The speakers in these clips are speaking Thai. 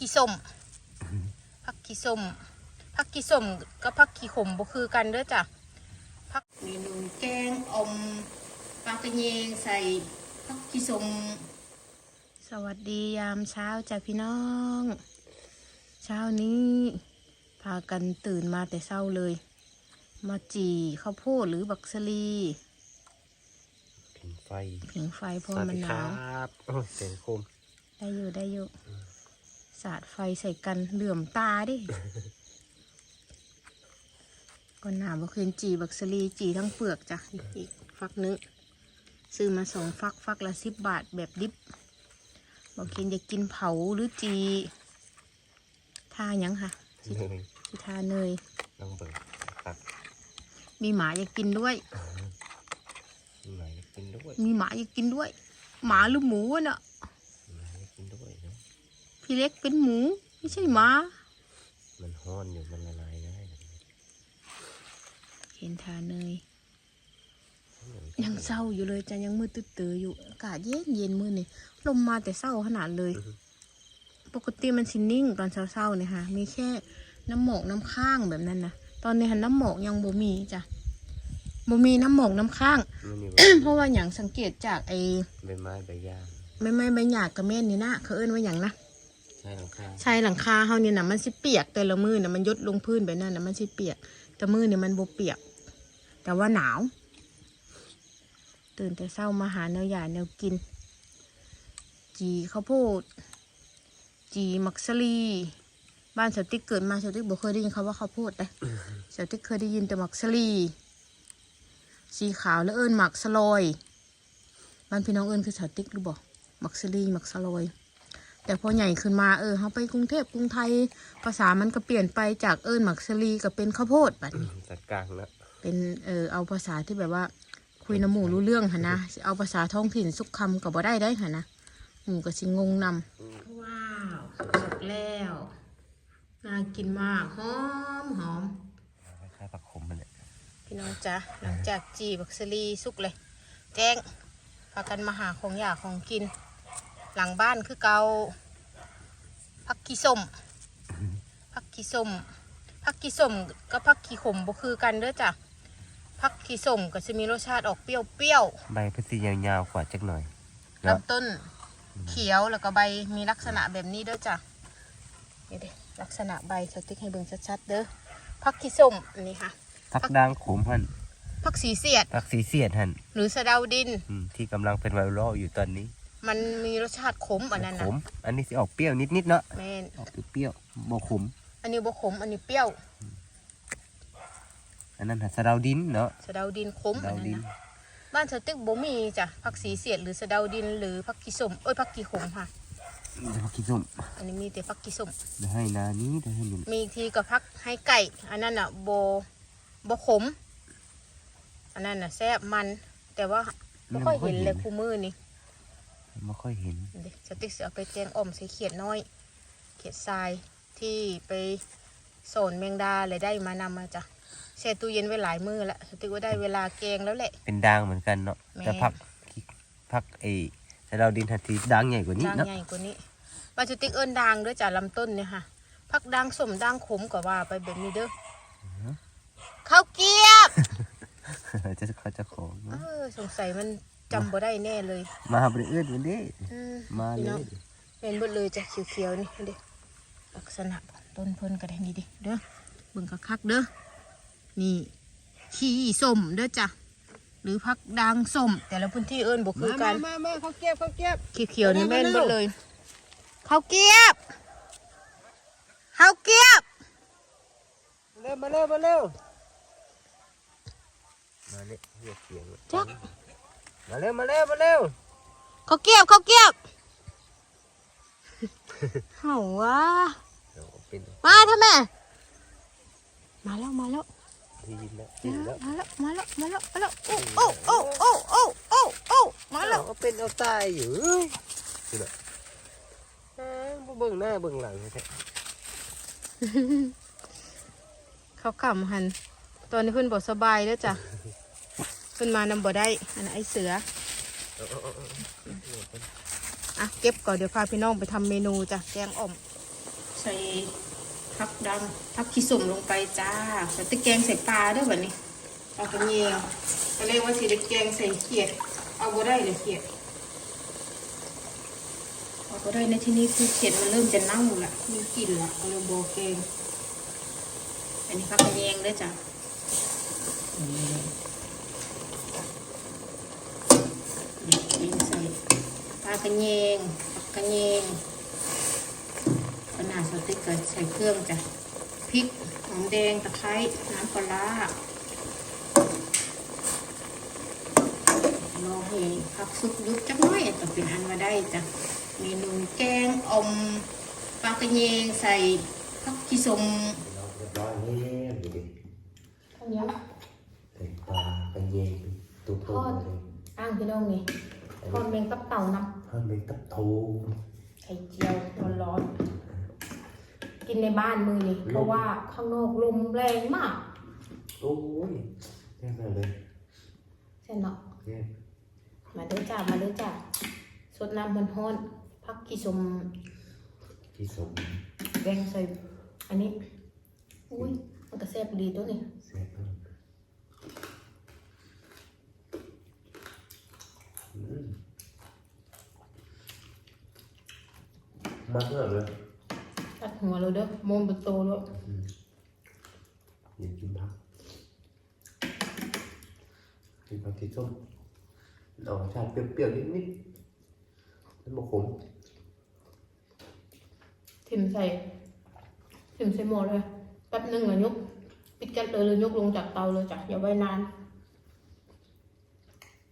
ขี้ส้มผักขี้ส้มผักขี้ส้มกับผักขี้ขมบ่คือกันเด้อจ้ะผักเมนูแกงอมปลากระเยงใส่ผักขี้ส้มสวัสดียามเช้าจ้ะพี่น้อง เช้านี้ พากันตื่นมาแต่เช้าเลย มาจี่ข้าวโพดหรือบักสลีผิงไฟผิงไฟเพราะสวัสมันดีหครันาวบโอ้ยเสียงโคมได้อยู่ได้อยู่ สาดไฟใส่กันเหลื่อมตาดิก่อนหนาบ่เคยจีบักสลีจีทั้งเปลือกจ้ะอีกฟักหนึงซื้อมาสองฟักฟักละสิบบาทแบบดิบบอกเคนอยากกินเผาหรือจีทาหยังค่ะสิเนยสิทาเนยลองเบิกตักมีหมาอยากกินด้วยหน่อยกินด้วย มีหมาอยากกินด้วย หมาหรือหมูอะน่ะ หน่อยกินด้วยเนาะ พี่เล็กเป็นหมู ไม่ใช่หมา มันห้อนอยู่มันละลายง่ายนะเห็นทาเนย ยังเศร้าอยู่เลยจ้ะยังมืดตื้อๆอยู่อากาศเย็นเย็นมืดนี่ลมมาแต่เศร้าขนาดเลย ปกติมันสินิ่งตอนเช้าๆเนี่ยค่ะมีแค่น้ำหมอกน้ำข้างแบบนั้นนะตอนนี้หันน้ำหมอกยังบ่มีจ้ะบ่มีน้ำหมอกน้ำข้างมันนี่เพราะว่าอย่างสังเกตจากไอ้ใบไม้ใบหญ้าไม่ไม่ใบหยาดกระเม็ดนี่นะเขาเอิ้นว่าอย่างนะ ใช่หลังคาใช่หลังคาเฮานี่นะมันสิเปียกแต่ละมือนะมันยดลงพื้นแบบนั้นนะมันสิเปียก แต่มือเนี่ยมันบ่เปียก แต่ว่าหนาว ตื่นแต่เช้ามาหาแนวหยาแนวกิน จีข้าวโพด จีมักสลีบ้านสาวติ๊กเกิดมาสาวติ๊กบ่เคยได้ยินคำว่าข้าวโพดเลยสาวติ๊กเคยได้ยินแต่มักสลีสีขาวแล้วเอิ้นหมักสลอยบ้านพี่น้องเอิ้นคือสาวติ๊กหรือบ่มักสลีมักสลอย แต่พอใหญ่ขึ้นมาเออเขาไปกรุงเทพกรุงไทย ภาษามันก็เปลี่ยนไปจากเอิ้นหมักสลีกับเป็นข้าวโพดบัดนี้จัดกลางแล้วเป็นเออเอาภาษาที่แบบว่า คุยน้ำหมูรู้เรื่องหะนะสิเอาภาษาท้องถิ่นสุกคำกับบ่ได้ได้หะนะหมูก็สิงงนำว้าวสุกแล้วน่ากินมากหอมหอมคล้ายๆผักขมมันเนี่ยพี่น้องจ๊ะหลังจากจีบักสลีสุกเลย แจ้งพากันมาหาของอยากของกิน หลังบ้านคือเกา พักขี้ส้มพักขี้ส้มพักขี้ส้มกับพักขี้ขมบ่คือกันเด้อจ้ะพักขี้ส้มก็จะมีรสชาติออกเปรี้ยวใบพัสียาวๆกว่าจักหน่อยๆเนาะลำต้นเขียวแล้วก็ใบมีลักษณะแบบนี้เด้อจ้ะนี่เด้ลักษณะใบสติ๊กให้เบิ่งชัดๆเด้อพักขี้ส้มอันนี้ค่ะผักด่างขมหันพักสีเสียดผักสีเสียดหันหรือสะเดาดิน อืมที่กำลังเป็นไวรัลอยู่ตอนนี้ มันมีรสชาติขมอันนั้นขนะมอันนี้สิออกเปรี้ยวนิดๆเนาะแม่นออกเปรี้ยวๆบ่ขมอันนี้บ่ขมอันนี้เปรี้ยวอันนั้นหันสะเดาดินเนาะสะเดาดินขมสะอัเดานนั้นดินนะบ้านสตึกบ่มีจ้ะผักสีเสียดหรือสะเดาดินหรือผักกีส้มเอ้ยผักกีขมค่ะ เดี๋ยวผักขี้ส้มอันนี้มีแต่ผักกีส้ม เดี๋ยวให้นานี้เดี๋ยวให้นี่มีอีกทีก็ผักให้ไก่ อันนั้นอะโบบ่ขม อันนั้นน่ะแซ่บมัน แต่ว่าบ่ค่อยเห็นเลยคู่มือนี่ ไม่ค่อยเห็นเด็กสติ๊กเสือเอาไปแกงอ่อมใส่เขียดน้อย เขียดทรายที่ไปโซนแมงดาเลยได้มานำมาจ้ะแช่ตู้เย็นไว้หลายมื้อแล้วสติ๊กว่าได้เวลาแกงแล้วแหละ เป็นด่างเหมือนกันเนาะแม่แต่ผักขี้ผักไอ้สะเดาดินทันทีด่างใหญ่กว่านี้ด่างเนาะใหญ่กว่านี้บาจุติกเอิ้นด่างเด้อจ้ะลำต้นเนี่ยค่ะพักด่างสมด่างขมก็ว่าไปแบบนี้เด้ออข้าวเกรียบจะเขาจะขอเออสงสัยมัน จำบ่ได้แน่เลยมาหาบริเอื้อนวันนี้อืมมาเลพี่น้องยเป็นเบิดเลยจ้ะเขียวๆนี่เด้ลักษณะต้นเพิ่นก็ได้นี่ดิเด้อเบิ่งคักๆเด้อนี่ขี้ส้มเด้อจ้ะหรือพักด่างส้มแต่ละพื้นที่เอิ้นบ่คือกันมามาเขาเก็บเขาเก็บเขียวๆนี่มาแม่นเร็เบิวดเลยข้าวเกรียบข้าวเกรียบเร็วมาเร็วมาเร็วมาเนี่ยเรียกเสียงจัก มาเร็วมาเร็วมาเร็วข้าวเกรียบข้าวเกรียบเห่าวะเดี๋ยวเป็นมาทำไมมาแล้วมาแล้วที่ยินแล้วยินแล้วมาแล้วมาแล้วมาแล้วมาแล้วโอ้โอ้โอ้โอ้โอ้โอ้โอ้มาแล้วเอาเป็นเอาตายอยู่เอ้ยนี่แหละเอ้ยบ่เบิ่งหน้าเบิ่งหลังแท้เขาขำหันตอนนี้เพิ่นบอกสบายแล้วจ้ะ เพิ่นมานำบ่ได้ อันนั้นไอเสืออะเก็บก่อนเดี๋ยวพาพี่น้องไปทำเมนูจ้ะแกงอ่อม ใส่ผักดำผักขี้สมลงไปจ้าใส่ตะแกงใส่ปลาด้วยแบบนี้ปลากระเนียวก็เรียกว่าสีตะแกงใส่เขียด เอาบ่ได้เลยเขียดเอาบ่ได้ในที่นี้คือเขียดมันเริ่มจะเน่าละมีกลิ่นละก็เลยโบแกงอันนี้ผักกระเนียงด้วยจ้ะนี่กินใส่ ปลากระเยงกกระเนียงขนาดสติ๊กเกอร์ใส่เครื่องจ้ะพริกหอมแดงตะไคร้น้ำปลาร้ารอให้ผักสุกยุบจักน้อยต้อเป็นอันมาได้จ้ะเมนูแกงอมปลากระเยงใส่ผักกีสมเราเรียบร้อยแล้วดูดิข้าวเหนียวใส่ปลากระเยงตุ้ทอดมๆเลยอ้างพี่น้องนี่ทอดแมงตับเต่าน้ำ ทอดเป็นตับโทำไข่เจียวร้อนๆกินในบ้านมือนี่เพราะว่าข้างนอกลมแรงมาก โอ้ยแย่มากเลยเส้นเนาะแย่มาเด้อจ้ามาเด้อจ้าสดน้ำมันฮ้อนพักกี่สมที่สมแกงใส่อันนี้ อุ้ยมันก็แซ่บดีตัวนี้แซ่บมากอืม มากมากเลยตัดหัวเราเด้อโมมเป็นโตแล้วอยากกินผักกินผักที่ส้มเอาชาติเปรี้ยวๆนิดๆแล้วมาขมทิมใส่ทิมใส่หม้อเลยแป๊บหนึงแล้วยกปิดแก๊สเลยเลยยกลงจากเตาเลยจ้ะอย่าไว้นาน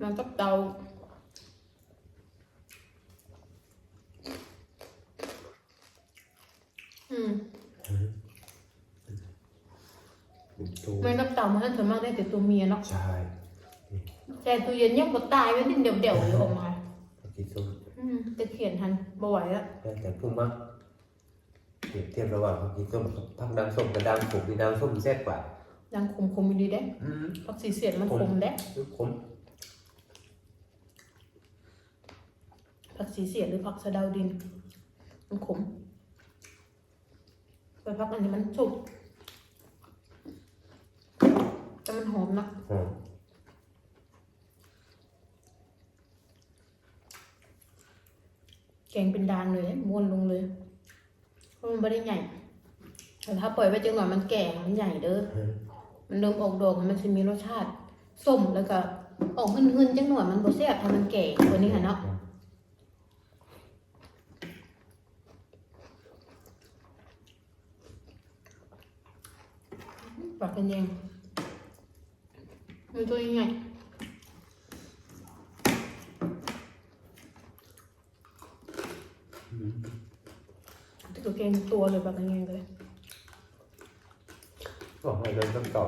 มันกับเตา อืม เป็นตัวแม่กับเตามันส่วนมากได้แต่ตัวเมียเนาะใช่แต่ตัวเย็นยังบ่ตายไว้ดิ้นเดี่ยวๆอยู่ออกมาผักที่ส้มอืมแต่เขียนทันบ่ไหวแล้วแต่แต่พุ่งมากเปรียบเทียบระหว่างผักที่ส้มกับผักดังส้มกับดังผมมีดังส้มแซ่บกว่าดังคมคมๆดีเด้อืมผักสีเสียดมันคมเด้ขมผักสีเสียดหรือผักสะเดาดิน มันขมไปผักอันนี้มันสุก แต่มันหอมนะหอมแกงเป็นดานเลยม้วนลงเลยเพราะมันไม่ได้ใหญ่แต่ถ้าปล่อยไว้จังหน่อยมันแก่มันใหญ่เด้ออืมมันเริ่มออกดอกมันจะมีรสชาติส้มแล้วก็ออกหึนๆจังหน่อยมันบ่แซ่บถ้ามันแก่กว่านี้ค่ะเนาะปากเป็นยัง มันตัวยังไงอืมตัวเกงตัวเลยปากเป็นยังเลยก็ให้เดินต้นต่อ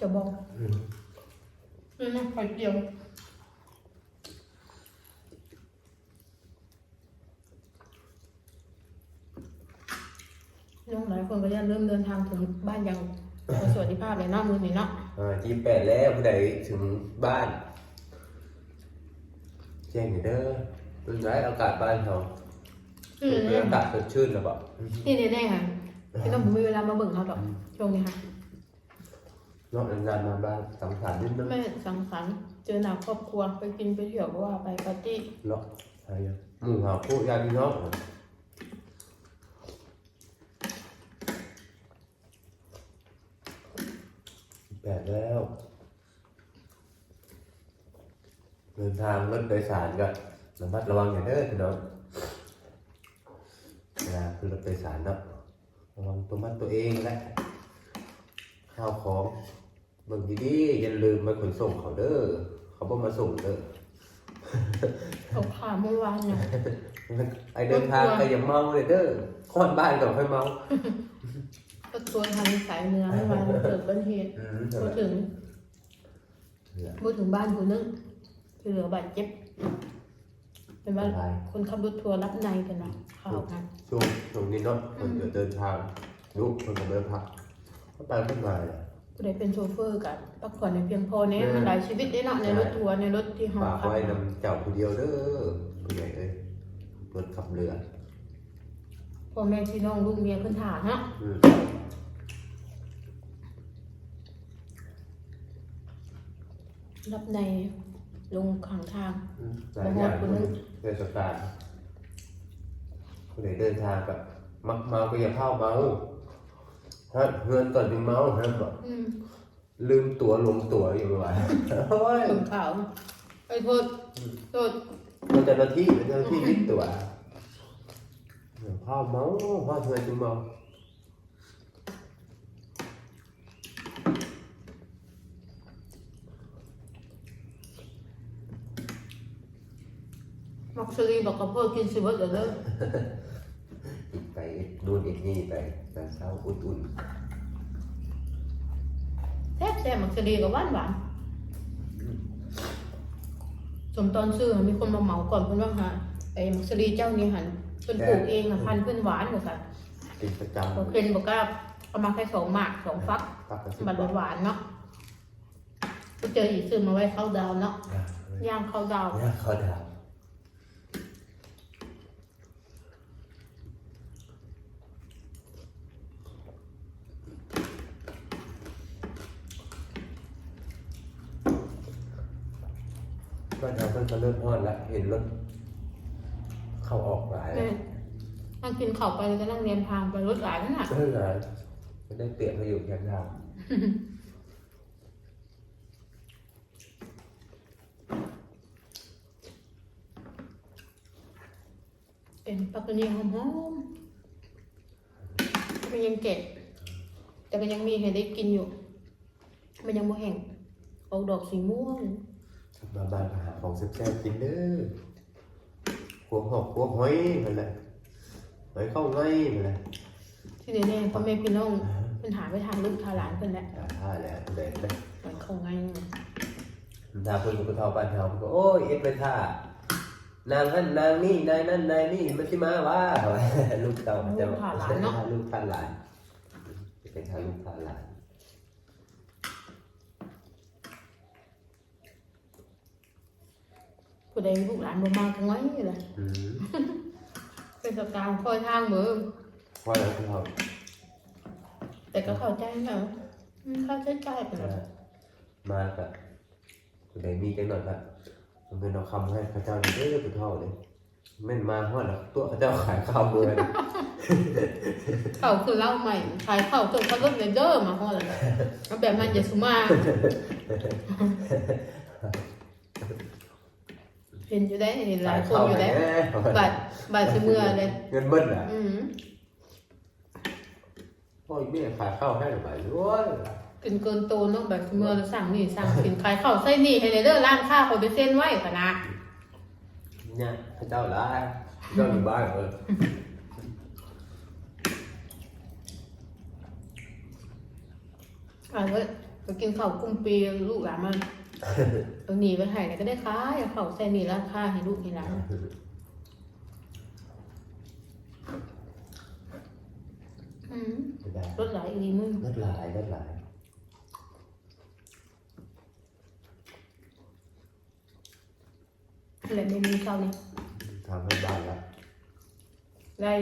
จะบอกอืมนี่นะไข่เจียวน้องหลายคนก็จะเริ่มเดินทางถึงบ้านอย่าง สวัสดิภาพเลยเนาะมือนี่เนาะอ่าที่แปดแล้วผู้ใดถึงบ้านแจ้งหน่อยเด้อเป็นไรอากาศบ้านเขาอืมเป็นอากาศสดชื่นหรือเปล่านี่แน่ๆค่ะพี่ต้องผมมีเวลามาเบิ่งเขาหรอกช่วงนี้ค่ะนอกจากงานมาบ้านสังสรรค์นิดนึงแม่สังสรรค์เจอหน้าครอบครัวไปกินไปเที่ยวก็ว่าไปปาร์ตี้เนาะอะไรอย่างหมู่หาผู้ญาติพี่น้อง แปดแล้ว เดินทางรถโดยสารก็ระมัดระวังอย่างเด้อพี่น้องเวลาขึ้นรถโดยสารเนาะระวังตัวมัดตัวเองและข้าวของเบิ่งดีๆอย่าลืมมาขนส่งเขาเด้อเขาบ่มาส่งเด้อเขาขาเมื่อวานเนี่ยไอเดินทางก็อย่าเมาเลยเด้อคอนบ้านก่อนค่อยเมา ก็ตัวทางสายเนื้อเมื่อวานเกิดอุบัติเหตุอืมพูดถึงพูดถึงบ้านคนนึงที่เหลือบาดเจ็บเป็นว่าคนขับรถทัวร์รับในกันนะข่าวกันช่วงช่วงนี้เนาะคนจะเดินทางลุกคนก็เดินพักก็ไปไม่มาเลยผู้ใดเป็นโชเฟอร์กันพักผ่อนในเพียงพอเนี่ยมันหลายชีวิตได้เนาะในรถทัวร์ในรถที่ห้องฝากขับไว้นำเจ้าผู้เดียวเด้อผู้ใหญ่เอ้ยรถขับเรือ พ่อแม่พี่น้องลูกเมียเพิ่นถามเนาะอืมรับในลงข้างทางอืมหลายอย่างบ่ฮอดคนนึงเทศกาลคนไหนเดินทางกับมักเมาก็อย่าเข้าเมาฮะเงินก่อนถึงเมาฮะบอกอืมลืมตั๋วลงตั๋วอยู่ไม่ไหวโอ้ยถึงข่าวไอ้ยโทษโทษมันเจ้าหน้าที่เจ้าหน้าที่ยึดตั๋ว พ่อเมาพ่อเงินถึงเมามักซรีบอกกับพ่อกินสิเบิดเด้อเด้ออีกไปนู่นอีกนี่ไปตอนเช้าอุ่นแซ่บแซ่บมักซรีกับหวานหวานสมตอนซื้อมีคนมาเหมาก่อนเพิ่นว่าหาไอ้มักซรีเจ้านี่หัน เพิ่นปลูกเองอะพันธุ์เพิ่นหวานว่าซั่นๆกินประจำบ่เพิ่นบอกว่าเอามาแค่สองหมากสองฟักปักกระสิบมันบาทหวานๆเนาะไปเจออีกซื้อมาไว้เข้าดาวน์เนาะอะย่างเข้าดาวน์เนี่ยเขาถามก็ทำเพิ่งจะเริ่มทอดแล้วเห็นรถ เข้าออกหลายแม่นั่งกินข้าวไปแล้วก็นั่งเรียนพางไปรถหลายนั่นน่ะเพิ่งหลายจะได้เปลี่ยนมาอยู่แคมป์ทางเป็นปลากระเนียงหอมๆมันยังเก็บแต่มันยังมีให้ได้กินอยู่ มันยังบ่แห้งเอาดอกสีม่วงมาบ้านก็หาของแซ่บๆกินเด้อ พวกหอกพวกหอยนั่นแหละหอยเข้าไงนั่นแหละที่แน่ๆพ่อแม่พี่น้องเป็นหาไปทางลูกทางหลานเพิ่นแหละอ่าท่าแหละเด็ดเลยเหมือนเขาไงถ้าเพิ่นอยู่กับเท่าบ้านเฮาเพิ่นก็โอ้ยเอ็ดไปท่านางนั่นนางนี่นายนั่นนายนี่มันสิมาว่าลูกเต่าจะลูกพาหลานจะเป็นทาลูกพาหลาน ผู้ใดลูกหลานบ่มาทั้งไว้เลยอืมเป็นสการคอยทางมือ ว่าแล้วเท่าแต่ก็เข้าใจนะอืมเข้าใจใจไปแล้วมากับผู้ใดมีกันหน่อยละมันเป็นเอาคำให้พระเจ้าเด้อผู้เท่าเลยแม่นมาฮอดแล้วตัวพระเจ้าขายข้าวเมืองเขาคือเล่าใหม่ขายเข้าจนเขาลดเลเดอร์มาฮอดเลยเอาแบบนั้นอย่าสุมา เห็นอยู่ได้เห็นหลายคนอยู่ได้บัตรบัตรสิเมื่อเลยเงินเบิ้ลอะอืมโอ้ยแม่ขายข้าวให้หรือเปล่าโอ้ยกินเกินโตเนาะแบบสิเมื่อแล้วสั่งนี่สั่งสินขายเข้าใส่นี่ให้เลยเด้อร้านค้าเขาไปเส้นไว้ขนาดเนี่ยพระเจ้าร้ายพระเจ้าอยู่บ้านเอออ่าเว้ยไปกินข้าวกุ้งปีลูกหลานมัน เอาหนีไปให้แล้วก็ได้ขายเอาข้าวใส่นี่ร้านค้าให้ลูกให้หลานอืมไม่ได้รถหลายอีมึงลดหลายลดหลายอะไรเมนูเช้านี้ทำให้บ้านละได้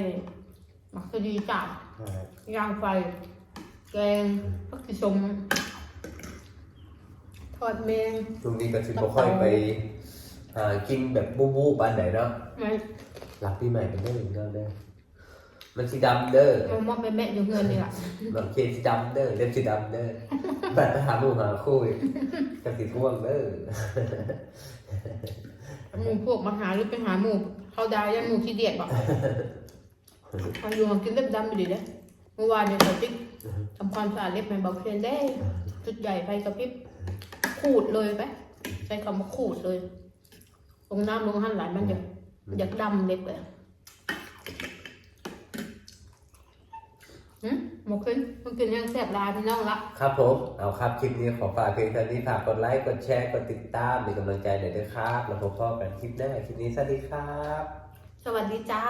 หมักสดีจับใช่ย่างไฟ แกงผักชีชมท อดแมงช่วงนี้ก็สิบ่ค่อยไปหากินแบบบูบูปานไหนเนาะไม่หลักปีใหม่เป็นเด้อเด้อเด้อมันสีดำเด้อมามอบแม่แม่อยู่เงินนี่แหละบางเคสีดำเด้อเล็บสีดำเด้อแบบไปหาหมู่หาคู่อีกก็สีท่วงเด้อหมูพวกมาหาหรือไปหาหมูเขาดาวยันหมูที่เดียดบอกมาอยู่มากินเล็บดำอยู่ดีเด้อเมื่อวานเนี่ยเขาติ๊กทำความสะอาดเล็บแมนเบาเพียนได้จุดใหญ่ไฟกระพริบ ขูดเลยไปใช้คำว่าขูดเลย ลงน้ำลงหันหลายมันจะอยากดำเล็บเลยหืมหมกขึ้นมันกินยังแสบลายพี่น้องละครับผม เอาครับ คลิปนี้ขอฝากเพียงเท่านี้ฝากกดไลค์ กดแชร์ กดติดตามเป็นกำลังใจหน่อยด้วยครับ แล้วพบกันคลิปหน้าคลิปนี้สวัสดีครับ สวัสดีจ้า